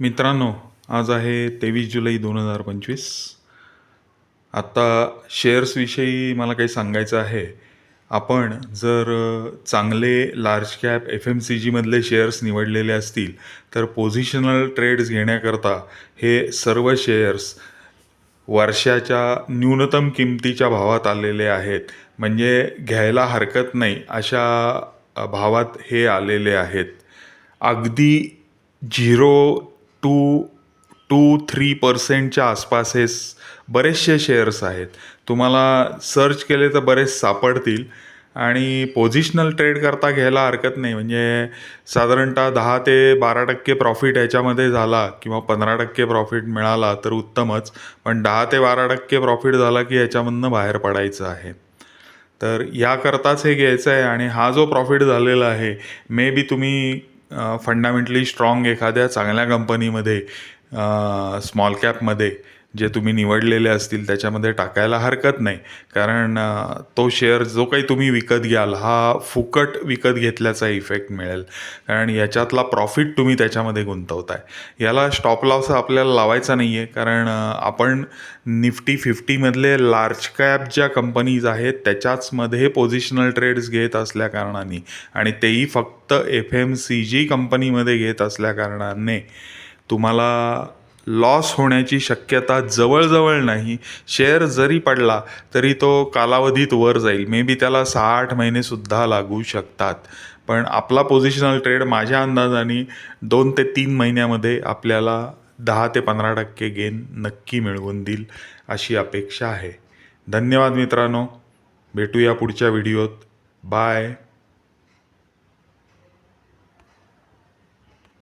मित्रांनो आज आहे तेवीस जुलै दोन हजार पंचवीस. आत्ता शेअर्सविषयी मला काही सांगायचं आहे. आपण जर चांगले large cap F M C जीमधले shares निवडलेले असतील तर पोझिशनल ट्रेड्स घेण्याकरता हे सर्व शेअर्स वर्षाच्या न्यूनतम किमतीच्या भावात आलेले आहेत. म्हणजे घ्यायला हरकत नाही अशा भावात हे आलेले आहेत. अगदी झिरो टू टू थ्री पर्सेंटच्या आसपास हे बरेचसे शेअर्स आहेत. तुम्हाला सर्च केले तर बरेच सापडतील. आणि पोझिशनल ट्रेड करता घ्यायला हरकत नाही. म्हणजे साधारणतः दहा ते बारा टक्के प्रॉफिट याच्यामध्ये झाला किंवा पंधरा टक्के प्रॉफिट मिळाला तर उत्तमच. पण दहा ते बारा टक्के प्रॉफिट झाला की याच्यामधनं बाहेर पडायचं आहे. तर याकरताच हे घ्यायचं आहे आणि हा जो प्रॉफिट झालेला आहे मे बी तुम्ही फंडामेंटली स्ट्रॉंग एखाद्या चांगल्या कंपनीमध्ये स्मॉल कॅपमध्ये जे तुम्ही निवडलेले असतील त्याच्यामध्ये टाकायला हरकत नाही. कारण तो शेअर जो काही तुम्ही विकत घ्याल हा फुकट विकत घेतल्याचा इफेक्ट मिळेल. कारण याच्यातला प्रॉफिट तुम्ही त्याच्यामध्ये गुंतवताय. याला स्टॉप लॉस आपल्याला लावायचा नाही आहे कारण आपण निफ्टी फिफ्टीमधले लार्ज कॅप ज्या कंपनीज आहेत त्याच्याचमध्ये पोझिशनल ट्रेड्स घेत असल्या कारणाने आणि तेही फक्त एफ एम सी जी कंपनीमध्ये घेत असल्या कारणाने तुम्हाला लॉस होण्याची शक्यता जवळजवळ नाही. शेअर जरी पडला तरी तो कालावधीत वर जाईल. मे बी त्याला सहा आठ महिनेसुद्धा लागू शकतात. पण आपला पोझिशनल ट्रेड माझ्या अंदाजाने दोन ते तीन महिन्यामध्ये आपल्याला दहा ते पंधरा टक्के गेन नक्की मिळवून देईल अशी अपेक्षा आहे. धन्यवाद मित्रांनो. भेटूया पुढच्या व्हिडिओत बाय